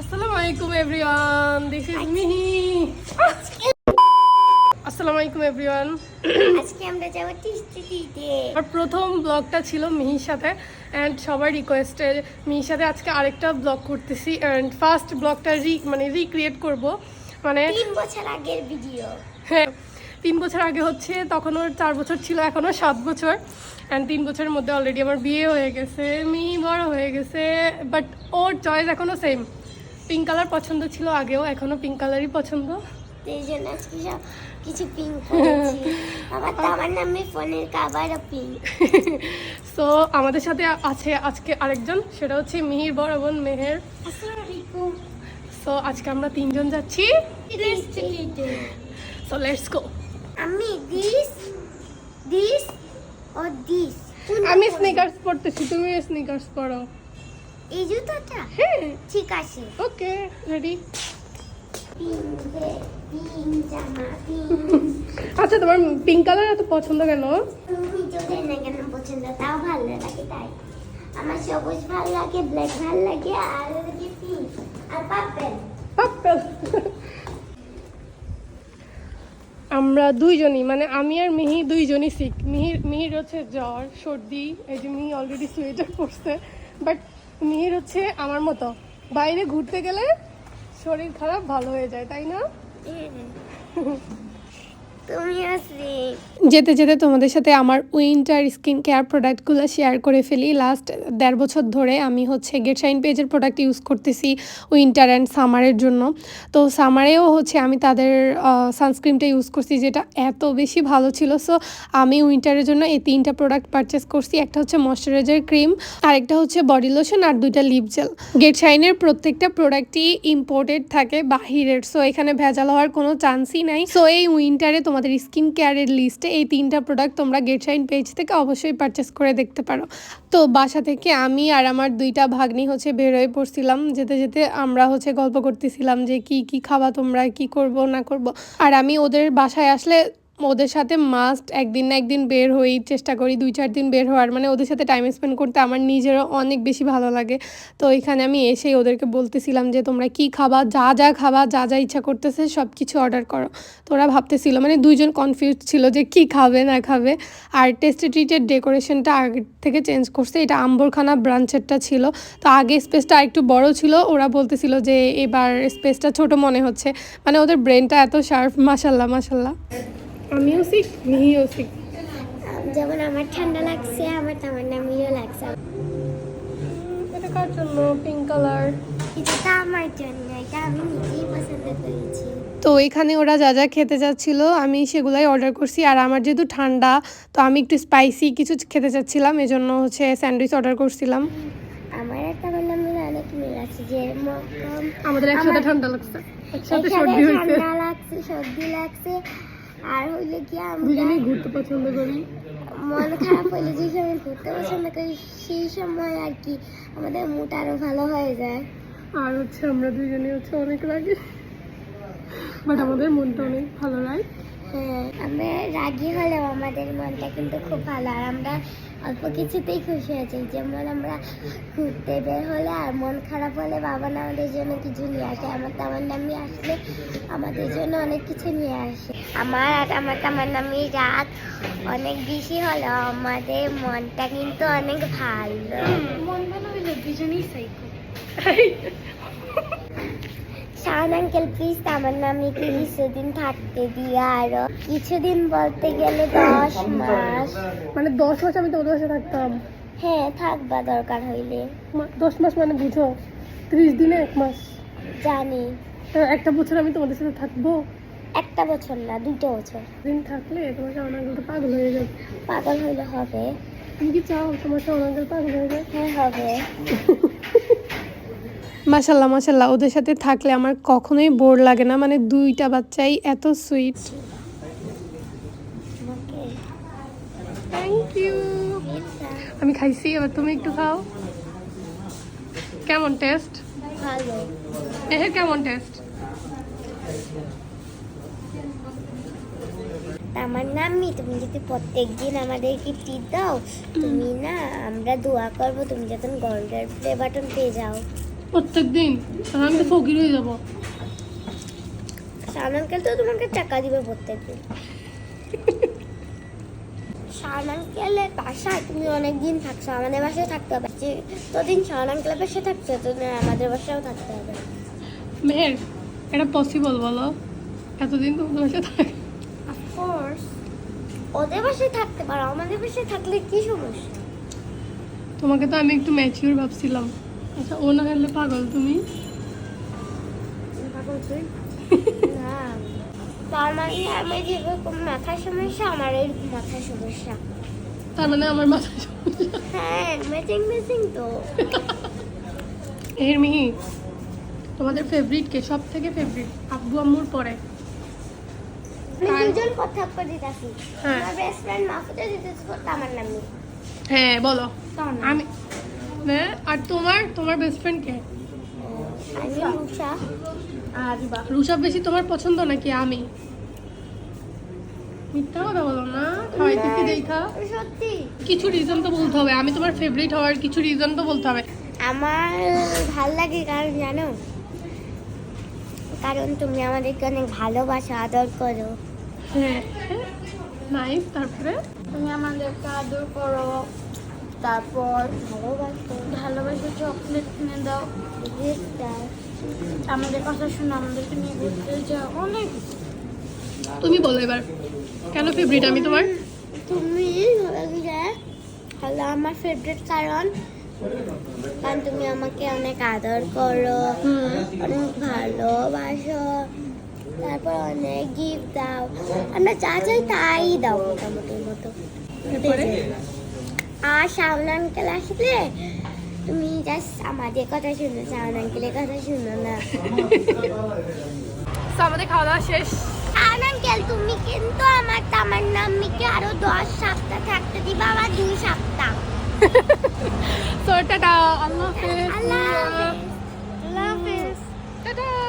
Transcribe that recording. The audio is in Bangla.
আসসালামু আলাইকুম এভরিওয়ান দিস ইজ মিহি আসসালামু আলাইকুম এভরিওয়ান। আজকে আমরা যাব প্রথম ব্লগটা ছিল মিহির সাথে অ্যান্ড সবার রিকোয়েস্টে মিহির সাথে আজকে আরেকটা ব্লগ করতেছি অ্যান্ড ফার্স্ট ব্লগটা রি মানে রিক্রিয়েট করব। মানে তিন বছর আগের ভিডিও হ্যাঁ তিন বছর আগে হচ্ছে তখন ওর চার বছর ছিল এখনও সাত বছর। অ্যান্ড তিন বছরের মধ্যে অলরেডি আমার বিয়ে হয়ে গেছে মি বড় হয়ে গেছে বাট ওর চয়েস এখনও সেম পিঙ্ক কালার পছন্দ ছিল আগেও এখনও পিঙ্ক কালারই পছন্দ। এই জন্য আজকে সব কিছু পিঙ্ক করেছি। আমার তো আমার নামে ফোনের কাভারও পিঙ্ক সো আমাদের সাথে আছে আজকে আরেকজন সেটা হচ্ছে মিহির বড় বোন মেহের। আসসালামু আলাইকুম সো আজকে আমরা তিনজন যাচ্ছি। সো লেটস গো আমি দিস দিস ও দিস আমি স্নিকার্স পরতেছি তুমি স্নিকার্স পরো। এই জুতোটা? হ্যাঁ। ঠিক আছে। ওকে রেডি আচ্ছা তোমার পিঙ্ক কালার এত পছন্দ কেন? তুমি যদি না কেন পছন্দ তাও ভালো লাগে তাই। আমার সবুজ ভালো লাগে ব্ল্যাক ভালো লাগে আর লাগে পিঙ্ক আর পার্পল আমরা দুইজনই মানে আমি আর মিহি দুইজনই শিখ মিহির মিহির হচ্ছে জ্বর সর্দি এই যে মিহি অলরেডি সোয়েটার পরছে বাট মিহির হচ্ছে আমার মতো। বাইরে ঘুরতে গেলে শরীর খারাপ ভালো হয়ে যায় তাই না? যেতে যেতে তোমাদের সাথে আমার উইন্টার স্কিন কেয়ার প্রোডাক্টগুলো শেয়ার করে ফেলি। লাস্ট দেড় বছর ধরে আমি হচ্ছে গেট শাইন পেজের প্রোডাক্ট ইউজ করতেছি উইন্টার অ্যান্ড সামারের জন্য। তো সামারেও হচ্ছে আমি তাদের সানস্ক্রিনটা ইউজ করছি যেটা এত বেশি ভালো ছিল। সো আমি উইন্টারের জন্য এই তিনটা প্রোডাক্ট পারচেস করছি। একটা হচ্ছে ময়শ্চারাইজার ক্রিম আরেকটা হচ্ছে বডি লোশন আর দুইটা লিপ জেল গেট শাইনের প্রত্যেকটা প্রোডাক্টই ইম্পোর্টেড থাকে বাহিরের। সো এখানে ভেজাল হওয়ার কোনো চান্সই নাই। সো এই উইন্টারে তোমাদের স্কিন কেয়ারের লিস্টে এই তিনটা প্রোডাক্ট তোমরা গেট শাইন পেজ থেকে অবশ্যই পারচেস করে দেখতে পারো। তো বাসা থেকে আমি আর আমার দুইটা ভাগ্নি হচ্ছে বেরোয় পড়ছিলাম। যেতে যেতে আমরা হচ্ছে গল্প করতেছিলাম যে কি কি খাওয়া তোমরা, কি করব, না করব। আর আমি ওদের বাসায় আসলে ওদের সাথে মাস্ট একদিন না একদিন বের হই চেষ্টা করি, দুই চার দিন বের হওয়ার। মানে ওদের সাথে টাইম স্পেন্ড করতে আমার নিজেরও অনেক বেশি ভালো লাগে। তো এখানে আমি এসেই ওদেরকে বলতেছিলাম যে, তোমরা কি খাবা? যা যা খাবা, যা যা ইচ্ছা করতেছে সব কিছু অর্ডার করো। তো ওরা ভাবতেছিল মানে দুইজন কনফিউজ ছিল যে, কি খাবে, না খাবে? আর টেস্টি ট্রিটের ডেকোরেশনটা আগে থেকে চেঞ্জ করছে। এটা আম্বরখানা ব্রাঞ্চেরটা ছিল। তো আগে স্পেসটা একটু বড় ছিল। ওরা বলতেছিল যে, এবার স্পেসটা ছোট মনে হচ্ছে। মানে ওদের ব্রেনটা এত শার্প মাসাল্লাহ মাসাল্লাহ আমিও শিখ মিহিও শিখ যেমন আমার ঠান্ডা লাগছে আমার তেমন নামিও লাগছে। এটা কার জন্য? পিঙ্ক কালার এটা আমার জন্য এটা আমি নিজেই পছন্দ করেছি। তো এখানে ওরা যা যা খেতে যাচ্ছিল আমি সেগুলাই অর্ডার করছি। আর আমার যেহেতু ঠান্ডা তো আমি একটু স্পাইসি কিছু খেতে চাচ্ছিলাম এজন্য হচ্ছে স্যান্ডউইচ অর্ডার করছিলাম। আমার তেমন নামির অনেক মিল আছে যে আমাদের একসাথে ঠান্ডা লাগছে একসাথে সর্দি হয়েছে। ঠান্ডা লাগছে সর্দি লাগছে। আর হইলে কি আমরা ঘুরতে পছন্দ করি। মন খারাপ হইলে যে সময় ঘুরতে পছন্দ করি সেই সময় আর কি আমাদের মুড আরও ভালো হয়ে যায়। আর হচ্ছে আমরা দুজনে হচ্ছে অনেক রাগি। বাট আমাদের মনটা অনেক ভালো রাইট হ্যাঁ আমরা রাগি হলেও আমাদের মনটা কিন্তু খুব ভালো। আর আমরা অল্প কিছুতেই খুশি হয়েছি যেমন আমরা ঘুরতে বের হলে আর মন খারাপ হলে বাবা না আমাদের জন্য কিছু নিয়ে আসে। আমার তামার নামি আসলে আমাদের জন্য অনেক কিছু নিয়ে আসে। আমার আর আমার তামার নামি রাগ অনেক বেশি হলেও আমাদের মনটা কিন্তু অনেক ভালো। মন ভালো হইলে দুজনেই সাইকো শাহান আঙ্কেল প্লিজ আমার নামিকে কিছুদিন থাকতে দিয়ে আরও। কিছুদিন বলতে গেলে দশ মাস। মানে দশ মাস আমি তোমাদের বাসায় থাকতাম। হ্যাঁ থাকবা দরকার হইলে। দশ মাস মানে বুঝো ত্রিশ দিনে এক মাস। জানি। তা একটা বছর আমি তোমাদের সাথে থাকব? একটা বছর না দুটো বছর। দিন থাকলে তোমার শাওনাঙ্গল পাগল হয়ে যাবে। পাগল হইলে হবে। তুমি কি চাও তোমার শাওনাঙ্গল পাগল হয়ে যায় হ্যাঁ হবে। মাসাল্লাহ মাসাল্লাহ ওদের সাথে থাকলে আমার কখনোই বোর লাগে না। মানে দুইটা বাচ্চাই এত সুইট থ্যাংক ইউ আমি খাইছি এবার তুমি একটু খাও। কেমন টেস্ট ভালো। এহের কেমন টেস্ট আমার নাম্মি তুমি যদি প্রত্যেক দিন আমাদেরকে টিপ দাও তুমি না আমরা দোয়া করব তুমি যখন গোল্ডের প্লে বাটন পেয়ে যাও। প্রত্যেক দিন। আমি তো ফকির হয়ে যাব। শাহান আঙ্কেল তো তোমাকে টাকা দিবে প্রত্যেকদিন শাহান আঙ্কেলের বাসায় তুমি অনেক দিন থাকছো আমাদের বাসায় থাকতে হবে। যে তোদিন শাহান আঙ্কেলের বাসায় থাকছো তো আমাদের বাসায়ও থাকতে হবে। মেহের এটা পসিবল বলো? এতদিন তো তোমার সাথে থাকে অফকোর্স ওদের বাসায় থাকতে পারো আমাদের বাসায় থাকলে কি সমস্যা? তোমাকে তো আমি একটু ম্যাচিওর ভাবছিলাম। আচ্ছা ও না হলে পাগল তুমি? পাগল তুই? না তার মানে আমি যেরকম মাথার সমস্যা আমার এই মাথার সমস্যা। তার মানে আমার সমস্যা। হ্যাঁ ম্যাচিং ম্যাচিং তো। এর মিহি তোমাদের ফেভারিট কে? সব থেকে ফেভারিট আব্বু আম্মুর পরে? দুজন কথা করে হ্যাঁ। আমার বেস্ট ফ্রেন্ড মাহফুজা দিতেছি করতে আমার নাম হ্যাঁ বলো। আমি হ্যাঁ আর তোমার? তোমার বেস্ট ফ্রেন্ড কে? রুষা বেশি তোমার পছন্দ নাকি আমি? মিথ্যা কথা বলো না। খাওয়াইতেছি দেখা। সত্যি? কিছু রিজন তো বলতে হবে। আমি তোমার ফেভারিট হওয়ার কিছু রিজন তো বলতে হবে। আমার ভালো লাগে কারণ জানো? কারণ তুমি আমাদেরকে অনেক ভালোবাসো আদর করো। হ্যাঁ। নাইস তারপরে? তুমি আমাদেরকে আদর করো। তারপর ভালোবাসো ভালোবাসো চকলেট কিনে দাও। গিফট দাও আমাদের কথা শুনে আমাদেরকে নিয়ে ঘুরতে যাও। অনেক। তুমি বলো এবার কেন ফেভারিট আমি তোমার? তুমি হলো আমার ফেভারিট কারণ কারণ তুমি আমাকে অনেক আদর করো অনেক ভালোবাসো তারপর অনেক গিফট দাও। আমরা যা চাই তাই দাও মোটামুটি মতো। আর শাহুল আঙ্কেল আসলে? তুমি জাস্ট আমাদের কথা শুনো শাহুল আঙ্কেলের কথা শুনো না। আমাদের খাওয়া দাওয়া শেষ তুমি কিন্তু আমার আমার নাম্মিকে আরও দশ সপ্তাহ থাকতে দিবা আবার দুই সপ্তাহ। তো আল্লাহ আল্লাহ টাটা।